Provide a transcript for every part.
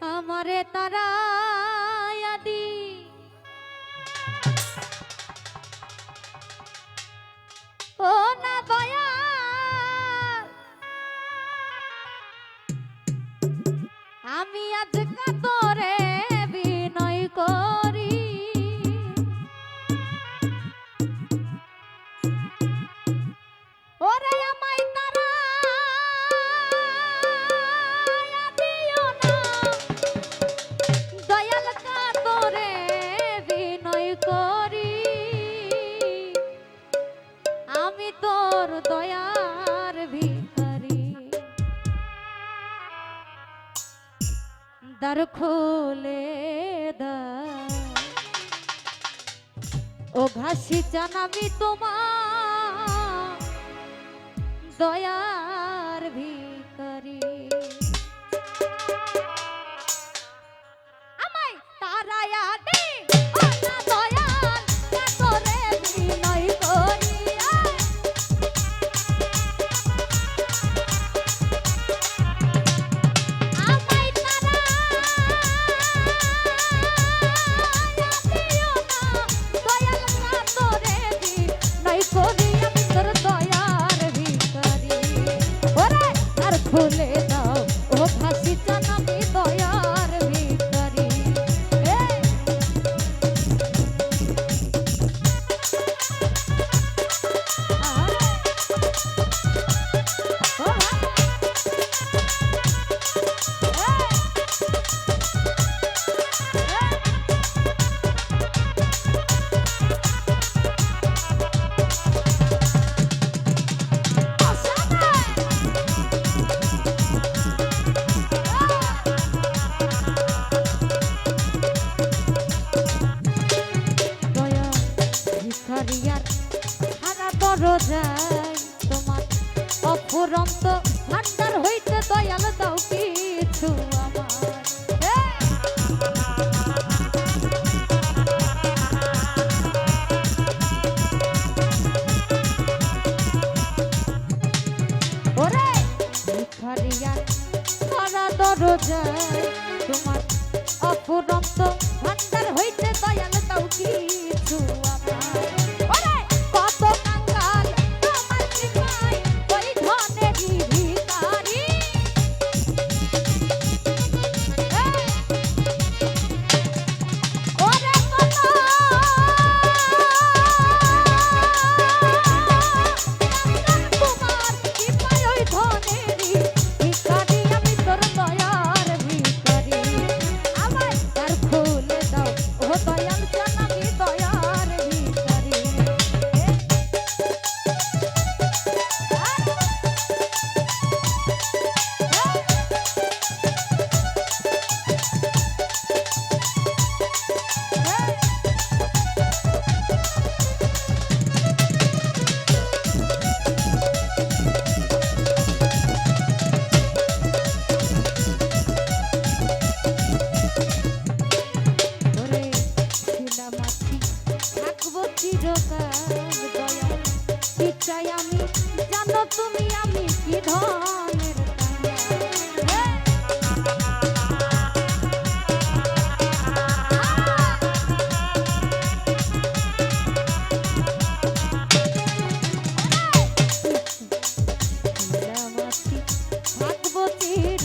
আমারে তারা আদি। ও না বয়া আমি আজ কাতরে বিনয় কর। দ্বার খুলে ও ঘাসি জানাবি তোমার দয়া বড় যায় তোমার অফুরন্ত ভান্ডার হইতে দয়াল দাও কিছু।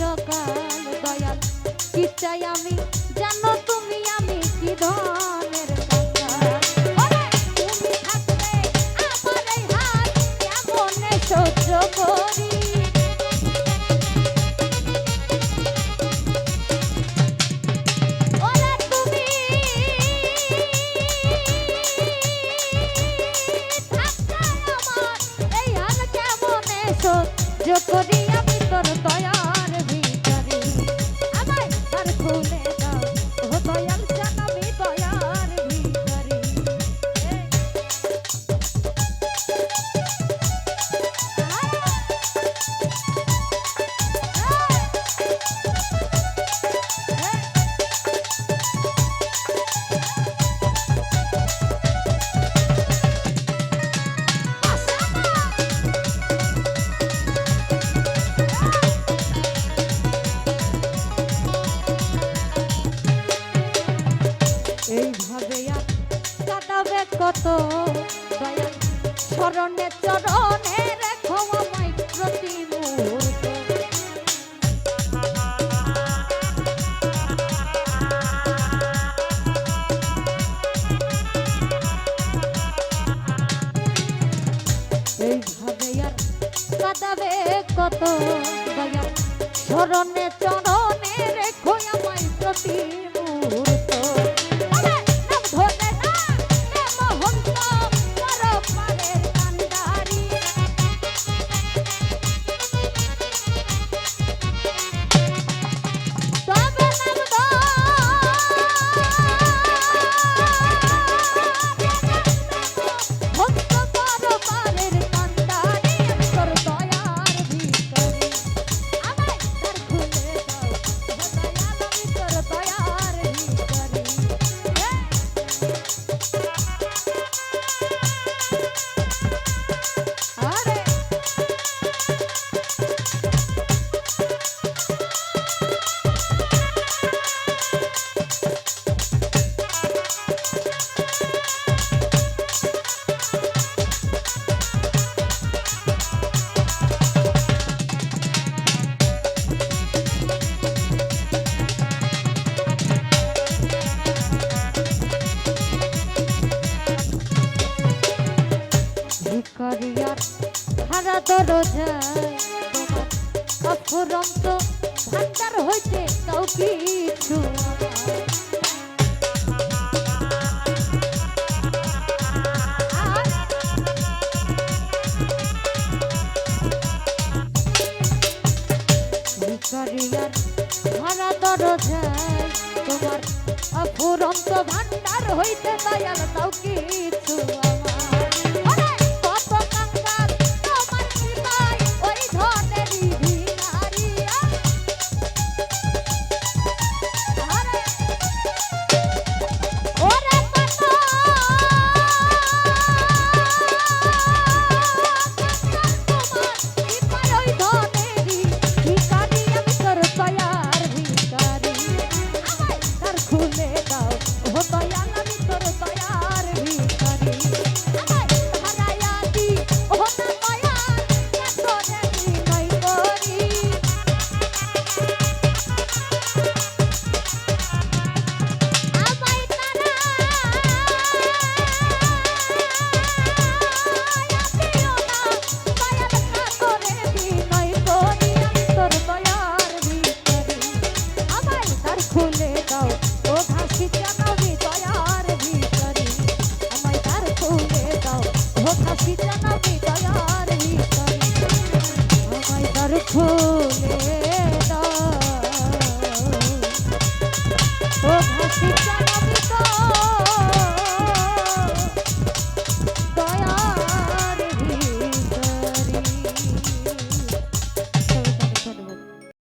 চিরকাল দয়াল কি চাই আমি? জানো তুমি আমি কি ধনের সহ্য করি? বলে এইভাবে আর কাটাবে কত দয়াল চরণে রেখো আমায় প্রতি এইভাবে আর কাটাবে কত দয়াল করিয়ার হারা দরজা। অফুরন্ত ভান্ডার হইতে তাও কিছু করিয়ার ভাড়া দরজায় তোমার অফুরন্ত ভান্ডার হইতে দয়াল তাও কিছু